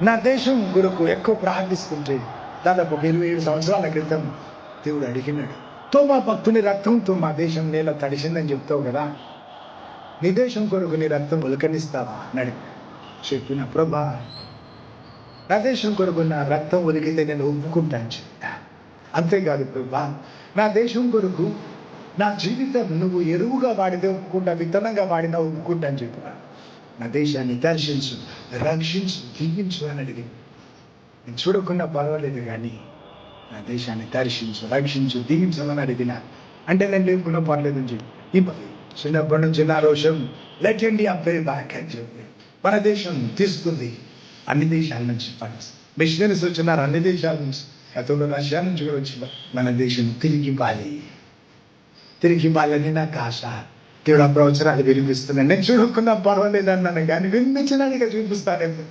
నా దేశం కొరకు ఎక్కువ ప్రార్థిస్తుంటే దాదాపు ఒక ఇరవై ఏడు సంవత్సరాల క్రితం దేవుడు అడిగినాడు తో మా భక్తుని రక్తంతో మా దేశం నేల తడిసిందని చెప్తావు కదా. నీ దేశం కొరకు నీ రక్తం ఉలకనిస్తావా అని చెప్పిన ప్రభా నా దేశం కొరకు నా రక్తం ఒలికితే నేను ఒప్పుకుంటాను చెప్తా అంతేకాదు ప్రభా నా దేశం కొరకు నా జీవితం నువ్వు ఎరువుగా వాడితే ఒప్పుకుంటా విత్తనంగా వాడినా అని చెప్పినా. నా దేశాన్ని దర్శించు రక్షించు దీవించు అని అడిగి నేను చూడకుండా పర్వాలేదు కానీ నా దేశాన్ని దర్శించు రక్షించు దీవించమని అడిగిన అంటే నేను లేకుండా పర్లేదు అని చెప్పి. చిన్నప్పటి నుంచి నా రోషం లెట్ ఇండియా ప్లే బ్యాక్ అని చెప్పి. మన దేశం తీసుకుంది. అన్ని దేశాల నుంచి ఫండ్స్. మిషనరీస్ వచ్చినారు అన్ని దేశాల నుంచి. గతంలో రష్యా నుంచి కూడా వచ్చిన మన దేశం తిరిగి ఇవ్వాలి. తిరిగి ఇవ్వాలని నాకు ఆశ దేవుడు ఆ ప్రవచనాలు వినిపిస్తున్నాను నేను చూడకుండా పర్వాలేదు అన్నాను కానీ వినిపించడానికి చూపిస్తానేమో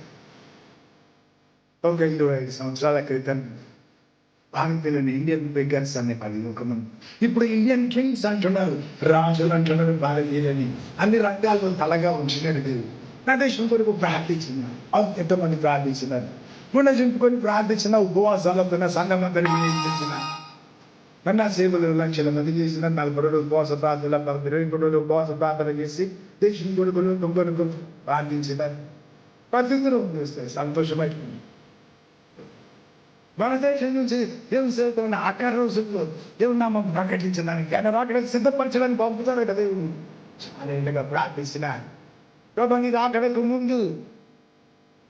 ఒక ఐదు ఐదు సంవత్సరాల క్రితం భారతీయులను ఇండియన్ బిగ్గర్స్ అనే పది లోకం ఇప్పుడు ఇండియన్ కింగ్స్ అంటున్నారు రాజులు అంటున్నారు భారతీయులని. అన్ని రంగాల్లో తలగా ఉంచినట్టు నా దేశం కొరకు ప్రార్థించినారు ఎంతమంది ప్రార్థించినారు. మొన్న చింపుకొని ప్రార్థించిన ఉపవాసాలతో సంఘం అందరికీ నేర్పించిన మన సేవలు లక్షల మంది చేసిన నలభై రోజులు ఉపవాస ప్రార్థన నలభై ఇరవై రోజులు ఉపవాస ప్రార్థన చేసి దేశం కొడుకులు దొంగలకు ప్రార్థించిన ప్రతిదిన చేస్తే సంతోషమైపోయింది మన దేశం నుంచి దేవుని సేవకులను ఆకార రోజుల్లో దేవుని నామం ప్రకటించడానికి ఆయన రాకడానికి సిద్ధపరచడానికి పంపుతాడు కదా దేవుడు చాలా ఏళ్ళగా ప్రార్థించిన ప్రభు నీ రాకడకు ముందు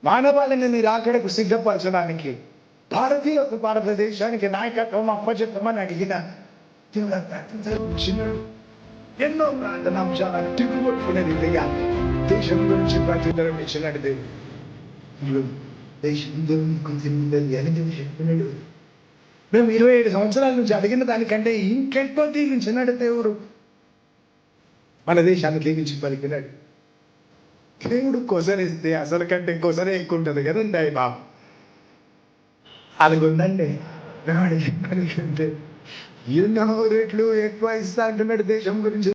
మానవాళిని నీ రాకడకు సిద్ధపరచడానికి భారతీయ భారతదేశానికి నాయకత్వం అప్పచెప్పమని అడిగిన దేవుడు ఆ ఎన్నో ప్రార్థన అంశాలను తిరుగుబట్టుకునే రీతిగా దేశం గురించి ప్రతిదరం ఇచ్చినాడు దేవుడు. దేశం గురించి అని చెప్పినాడు. మేము ఇరవై ఏడు సంవత్సరాల నుంచి అడిగిన దానికంటే ఇంకెంతో దీవించినాడు దేవుడు మన దేశాన్ని దీవించి పలికినాడు. దేవుడు కొసరిస్తే అసలు కంటే కొసరే ఎక్కువ ఉంటుంది కదండి బాబు. అలాగుందండి ఎన్నో రేట్లు ఎక్కువ ఇస్తా అంటున్నాడు దేశం గురించి.